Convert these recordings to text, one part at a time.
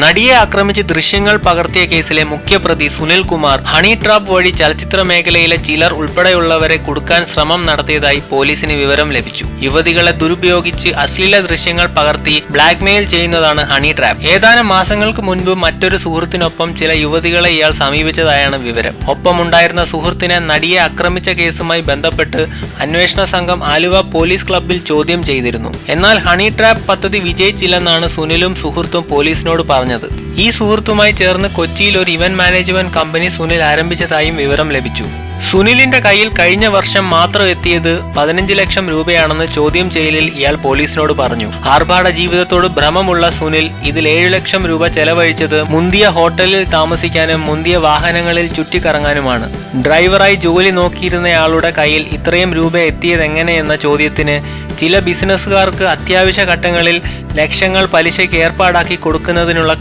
നടിയെ ആക്രമിച്ച് ദൃശ്യങ്ങൾ പകർത്തിയ കേസിലെ മുഖ്യപ്രതി സുനിൽ കുമാർ ഹണി ട്രാപ്പ് വഴി ചലച്ചിത്ര മേഖലയിലെ ചിലർ ഉൾപ്പെടെയുള്ളവരെ കൊടുക്കാൻ ശ്രമം നടത്തിയതായി പോലീസിന് വിവരം ലഭിച്ചു. യുവതികളെ ദുരുപയോഗിച്ച് അശ്ലീല ദൃശ്യങ്ങൾ പകർത്തി ബ്ലാക്ക്മെയിൽ ചെയ്യുന്നതാണ് ഹണി ട്രാപ്പ്. ഏതാനും മാസങ്ങൾക്ക് മുൻപ് മറ്റൊരു സുഹൃത്തിനൊപ്പം ചില യുവതികളെ ഇയാൾ സമീപിച്ചതായാണ് വിവരം. ഒപ്പമുണ്ടായിരുന്ന സുഹൃത്തിനെ നടിയെ ആക്രമിച്ച കേസുമായി ബന്ധപ്പെട്ട് അന്വേഷണ സംഘം ആലുവ പോലീസ് ക്ലബിൽ ചോദ്യം ചെയ്തിരുന്നു. എന്നാൽ ഹണി ട്രാപ്പ് പദ്ധതി വിജയിച്ചില്ലെന്നാണ് സുനിലും സുഹൃത്തും പോലീസിനോട് പറഞ്ഞത്. പറഞ്ഞത്. ഈ സുഹൃത്തുമായി ചേർന്ന് കൊച്ചിയിൽ ഒരു ഇവന്റ് മാനേജ്മെന്റ് കമ്പനി സുനിൽ ആരംഭിച്ചതായും വിവരം ലഭിച്ചു. സുനിലിന്റെ കയ്യിൽ കഴിഞ്ഞ വർഷം മാത്രം എത്തിയത് പതിനഞ്ച് ലക്ഷം രൂപയാണെന്ന് ചോദ്യം ചെയ്യലിൽ ഇയാൾ പോലീസിനോട് പറഞ്ഞു. ആർഭാട ജീവിതത്തോട് ഭ്രമമുള്ള സുനിൽ ഇതിൽ ഏഴു ലക്ഷം രൂപ ചെലവഴിച്ചത് മുന്തിയ ഹോട്ടലിൽ താമസിക്കാനും മുന്തിയ വാഹനങ്ങളിൽ ചുറ്റിക്കറങ്ങാനുമാണ്. ഡ്രൈവറായി ജോലി നോക്കിയിരുന്നയാളുടെ കയ്യിൽ ഇത്രയും രൂപ എത്തിയതെങ്ങനെയെന്ന ചോദ്യത്തിന് ചില ബിസിനസ്സുകാർക്ക് അത്യാവശ്യ ഘട്ടങ്ങളിൽ ലക്ഷങ്ങൾ പലിശയ്ക്ക് ഏർപ്പാടാക്കി കൊടുക്കുന്നതിനുള്ള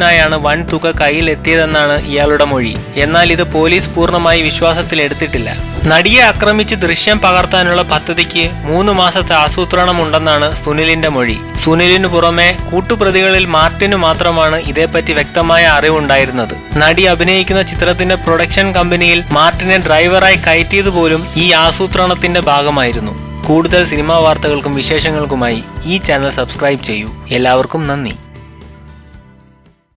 കമ്മീഷനായാണ് വൻ തുക കയ്യിൽ എത്തിയതെന്നാണ് ഇയാളുടെ മൊഴി. എന്നാൽ ഇത് പോലീസ് പൂർണമായി വിശ്വാസത്തിലെടുത്തിട്ടില്ല. നടിയെ ആക്രമിച്ച് ദൃശ്യം പകർത്താനുള്ള പദ്ധതിക്ക് മൂന്ന് മാസത്തെ ആസൂത്രണം ഉണ്ടെന്നാണ് സുനിലിന്റെ മൊഴി. സുനിലിന് പുറമെ കൂട്ടുപ്രതികളിൽ മാർട്ടിനു മാത്രമാണ് ഇതേപ്പറ്റി വ്യക്തമായ അറിവുണ്ടായിരുന്നത്. നടി അഭിനയിക്കുന്ന ചിത്രത്തിന്റെ പ്രൊഡക്ഷൻ കമ്പനിയിൽ മാർട്ടിനെ ഡ്രൈവറായി കയറ്റിയത് പോലും ഈ ആസൂത്രണത്തിന്റെ ഭാഗമായിരുന്നു. കൂടുതൽ സിനിമാ വാർത്തകൾക്കും വിശേഷങ്ങൾക്കുമായി ഈ ചാനൽ സബ്സ്ക്രൈബ് ചെയ്യൂ. എല്ലാവർക്കും നന്ദി.